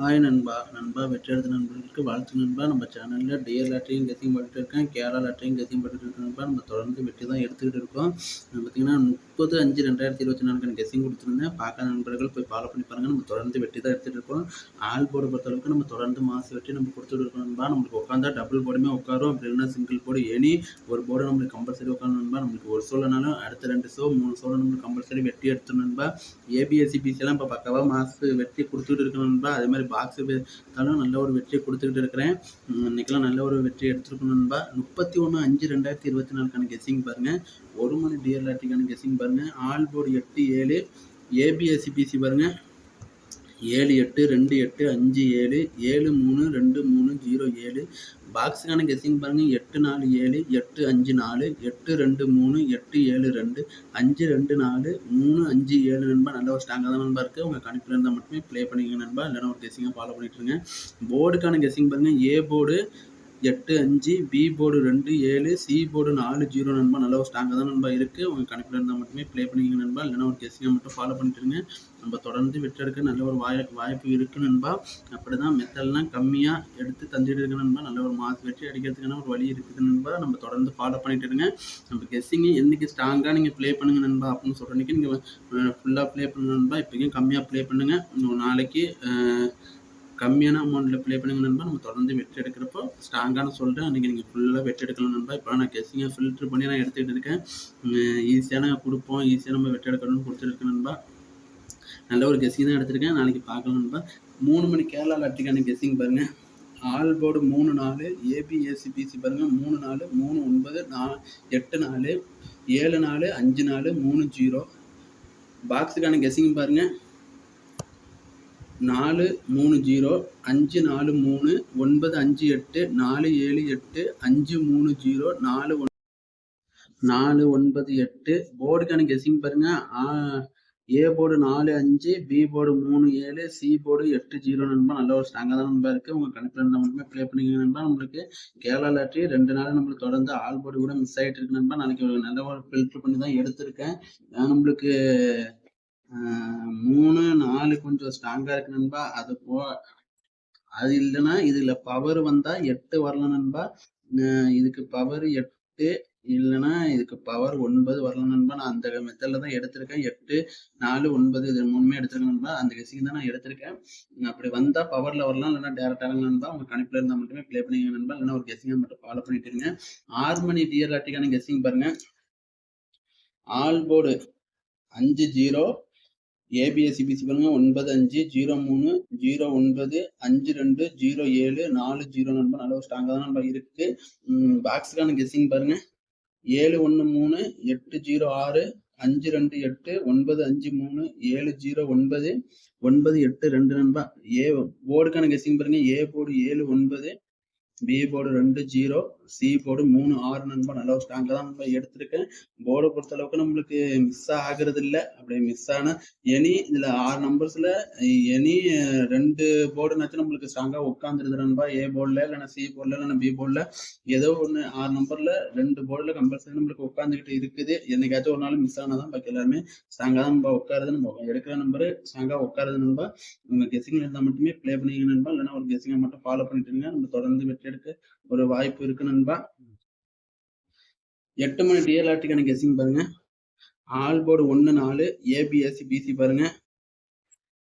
Hi நண்பா. நண்பா வெற்றி எடுத்த நண்பர்களுக்கு வாழ்த்து நண்பா. நம்ம சேனலில் டிஎல் லாட்ரியும் கெஸிங் பண்ணிட்டு இருக்கேன். கேரளா லாட்ரியும் கெஸிங் பண்ணிட்டு இருக்கேன் நண்பா. நம்ம தொடர்ந்து வெற்றி தான் எடுத்துக்கிட்டு இருக்கோம். பார்த்தீங்கன்னா முப்பது அஞ்சு ரெண்டாயிரத்தி இருபத்தி நாலுக்கு கெஸிங் கொடுத்துருந்தேன். பார்க்காத நண்பர்கள் போய் ஃபாலோ பண்ணி பாருங்கள் நம்ம தொடர்ந்து வெற்றி தான் எடுத்துகிட்டு இருக்கோம். ஆல் போர்டு பொறுத்தளவுக்கு நம்ம தொடர்ந்து மாசு வெற்றி நம்ம கொடுத்துட்டு இருக்கோம் நண்பா. நம்மளுக்கு உட்காந்தா டபுள் போர்டுமே உட்காரும். அப்படி இல்லைன்னா சிங்கிள் போர்டு எனி ஒரு போர்டு நம்மளுக்கு கம்பல்சரி உட்காந்து நண்பா. நம்மளுக்கு ஒரு சோழனாலும் அடுத்த ரெண்டு ஷோ மூணு சோழ நம்மளுக்கு கம்பல்சரி வெட்டி எடுத்துடும் நண்பா. ஏபிஎஸ்சி பிசிலாம் இப்போ பக்காவாக மாசு வெட்டி கொடுத்துட்டு இருக்கணும் நண்பா. அதே மாதிரி பாக்ஸ் தாலும் நல்ல ஒரு வெற்றியை கொடுத்துக்கிட்டு இருக்கிறேன். இன்றைக்கெல்லாம் நல்ல ஒரு வெற்றி எடுத்துருக்கணும் நண்பா. முப்பத்தி ஒன்று அஞ்சு ரெண்டாயிரத்தி இருபத்தி நாலுக்கான கெஸிங் பாருங்கள் ஒரு மணி டிஎல்ஆர்டிக்கான கெஸிங் பாருங்கள் ஆல் போர்டு எட்டு ஏழு. ஏபிஎஸ்சி பிசி பாருங்கள் ஏழு எட்டு ரெண்டு எட்டு அஞ்சு ஏழு ஏழு மூணு ரெண்டு மூணு ஜீரோ ஏழு. பாக்ஸுக்கான கெஸ்ஸிங் பாருங்கள் எட்டு நாலு ஏழு எட்டு அஞ்சு நாலு எட்டு ரெண்டு மூணு எட்டு ஏழு ரெண்டு அஞ்சு ரெண்டு நாலு மூணு அஞ்சு ஏழு நண்பா. நல்ல ஒரு ஸ்ட்ராங்காக தான் நண்பா இருக்குது உங்கள் கணிப்பில் இருந்தால் மட்டுமே ப்ளே பண்ணிக்கங்க நண்பா. இல்லைன்னா ஒரு கெஸிங்காக ஃபாலோ பண்ணிட்டுருங்க போர்டுக்கான கெஸ்ஸிங் பாருங்கள் ஏ போர்டு எட்டு அஞ்சு பி போர்டு ரெண்டு ஏழு சி போர்டு நாலு ஜீரோ நண்பா. நல்ல ஒரு ஸ்டாங்காக தான் நண்பா இருக்குது உங்கள் கணக்கில் இருந்தால் மட்டுமே ப்ளே பண்ணிக்கங்க நண்பா. இல்லைன்னா ஒரு கெஸிங்காக மட்டும் ஃபாலோ பண்ணிட்டுருங்க நம்ம தொடர்ந்து வெற்றெடுக்க நல்ல ஒரு வாய் வாய்ப்பு இருக்குது நண்பா. அப்படி தான் மெத்தட்லாம் கம்மியாக எடுத்து தந்துட்டு இருக்கு நண்பா. நல்ல ஒரு மாசு வெற்றி அடிக்கிறதுக்கான ஒரு வழி இருக்குது நண்பா. நம்ம தொடர்ந்து ஃபாலோ பண்ணிட்டு இருங்க. நம்ம கெஸ்ஸிங்கு என்றைக்கு ஸ்ட்ராங்காக நீங்கள் ப்ளே பண்ணுங்க நண்பா அப்படின்னு சொல்கிற நீங்கள் ஃபுல்லாக ப்ளே பண்ணணும் நண்பா. இப்போயும் கம்மியாக ப்ளே பண்ணுங்கள் நாளைக்கு கம்மியான அமௌண்ட்டில் ப்ளே பண்ணுங்க நண்பா. நம்ம தொடர்ந்து வெற்றி எடுக்கிறப்போ ஸ்ட்ராங்கான சொல்கிறேன் அன்றைக்கி நீங்கள் ஃபுல்லாக வெற்றி எடுக்கலாம் நண்பா. இப்போ நான் கெஸ்ஸிங்காக ஃபில்ட்ரு பண்ணி நான் எடுத்துக்கிட்டு இருக்கேன். ஈஸியான கொடுப்போம். ஈஸியாக நம்ம வெற்றி எடுக்கணும்னு கொடுத்துருக்கேன் நண்பா. நல்ல ஒரு கெஸ்ஸிங் தான் எடுத்திருக்கேன். நாளைக்கு பார்க்கலாம் நண்பா. மூணு மணி கேரளா லாட்டிக்கான கெஸ்ஸிங் பாருங்கள் ஆல் போர்டு மூணு நாலு ஏபிஎஸ்சிபிசி பாருங்கள் மூணு நாலு மூணு ஒன்பது நா எட்டு நாலு ஏழு நாலு அஞ்சு நாலு மூணு ஜீரோ. பாக்ஸுக்கான கெஸ்ஸிங் பாருங்கள் நாலு மூணு ஜீரோ அஞ்சு நாலு மூணு ஒன்பது அஞ்சு எட்டு நாலு ஏழு எட்டு அஞ்சு மூணு ஜீரோ நாலு ஒன் நாலு ஒன்பது எட்டு. போர்டுக்கான கெஸ்ஸிங் பாருங்க. ஏ போர்டு நாலு அஞ்சு பி போர்டு மூணு ஏழு சி போர்டு எட்டு ஜீரோ நண்பா. நல்ல ஒரு ஸ்ட்ராங்காக தான் நண்பா இருக்குது உங்கள் கணக்கில் இருந்தால் மட்டுமே ப்ளே பண்ணிங்க நண்பா. நம்மளுக்கு கேரளா லாட்ரி ரெண்டு நாள் நம்மளுக்கு தொடர்ந்து ஆல் போர்டு கூட மிஸ் ஆகிட்டு இருக்கு நண்பா. நாளைக்கு ஒரு நல்ல ஒரு ஃபில்ட்ரு பண்ணி தான் எடுத்திருக்கேன். நம்மளுக்கு மூணு நாலு கொஞ்சம் ஸ்ட்ராங்கா இருக்கு நண்பா. அது போ அது இல்லைன்னா இதுல பவர் வந்தா எட்டு வரலாம் நண்பா. இதுக்கு பவர் எட்டு இல்லைன்னா இதுக்கு பவர் ஒன்பது வரலாம் நண்பா. நான் அந்த மெத்தட்ல தான் எடுத்திருக்கேன். எட்டு நாலு ஒன்பது இது மூணுமே எடுத்திருக்கேன் நண்பா. அந்த கெஸிங் தான் நான் எடுத்திருக்கேன். அப்படி வந்தா பவர்ல வரலாம் இல்லைன்னா டேரக்டாக நண்பா. உங்க கணிப்புல இருந்தா மட்டுமே ப்ளே பண்ணிங்க நண்பா. இல்லைன்னா ஒரு கெஸிங்கை மட்டும் ஃபாலோ பண்ணிட்டு இருங்க. ஆறு மணி டியர் லாட்டிக்கான கெஸிங் பாருங்க. ஆல் போர்டு அஞ்சு ஜீரோ ஏபிஎஸ்சிபிசி பண்ணுங்க ஒன்பது அஞ்சு ஜீரோ மூணு ஜீரோ ஒன்பது அஞ்சு ரெண்டு ஜீரோ ஏழு நாலு ஜீரோ நண்பா. நல்ல ஒரு ஸ்ட்ராங்காக தான் நண்பா இருக்கு. பாக்ஸுக்கான கெஸ்ஸிங் பாருங்க. ஏழு ஒன்று மூணு எட்டு ஜீரோ ஆறு அஞ்சு ரெண்டு எட்டு ஒன்பது அஞ்சு மூணு ஏழு ஜீரோ ஒன்பது ஒன்பது எட்டு ரெண்டு நண்பா. ஏ போர்டுக்கான கெஸ்ஸிங் பாருங்க. ஏ போர்டு ஏழு ஒன்பது பி போர்டு ரெண்டு ஜீரோ சி போர்டு மூணு ஆறு நண்பா நல்ல ஒரு ஸ்ட்ராங்கில் தான் நம்ம எடுத்திருக்கேன். போர்டை பொறுத்த அளவுக்கு நம்மளுக்கு மிஸ் ஆகுறது இல்லை அப்படி மிஸ் ஆன எனி இதில் ஆறு நம்பர்ஸ்ல எனி ரெண்டு போர்டுனாச்சும் நம்மளுக்கு ஸ்ட்ராங்காக உட்காந்துருது நண்பா. ஏ போர்டில் இல்லைனா சி போர்டில் இல்லைனா பி போர்டில் ஏதோ ஒன்று ஆறு நம்பர்ல ரெண்டு போர்டில் கம்பல்சரி நம்மளுக்கு உட்காந்துக்கிட்டு இருக்குது. என்னைக்காச்சும் ஒரு நாள் மிஸ் ஆனாதான் பாக்கி எல்லாருமே ஸ்ட்ராங்காக தான் நம்ம உட்காருது. நம்ம எடுக்கிற நம்பரு ஸ்ட்ராங்காக உட்காருது நண்பா. உங்க கெஸிங்ல இருந்தால் மட்டுமே ப்ளே பண்ணிங்க நண்பா. இல்லைனா ஒரு கெஸிங்கை மட்டும் ஃபாலோ பண்ணிட்டு நம்ம தொடர்ந்து வெற்றி எடுக்க ஒரு வாய்ப்பு இருக்கு நண்பா. எட்டு மணி டிஎல்ஆர்டிக்கான கெஸிங் பாருங்க. ஆல் போர்டு ஒன்று நாலு ஏபிஎஸ்சி பிசி பாருங்க.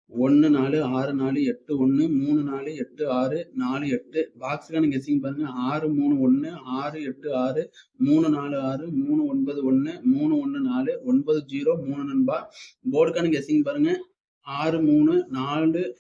ஒன்று நாலு ஆறு நாலு எட்டு ஒன்று மூணு நாலு எட்டு ஆறு நாலு எட்டு. பாக்ஸுக்கான கெஸிங் பாருங்க. ஆறு மூணு ஒன்று ஆறு எட்டு ஆறு மூணு நாலு ஆறு மூணு ஒன்பது ஒன்று மூணு ஒன்று நாலு ஒன்பது ஜீரோ மூணு நண்பா. போர்டுக்கான கெஸிங் பாருங்க. ஆறு மூணு நாலு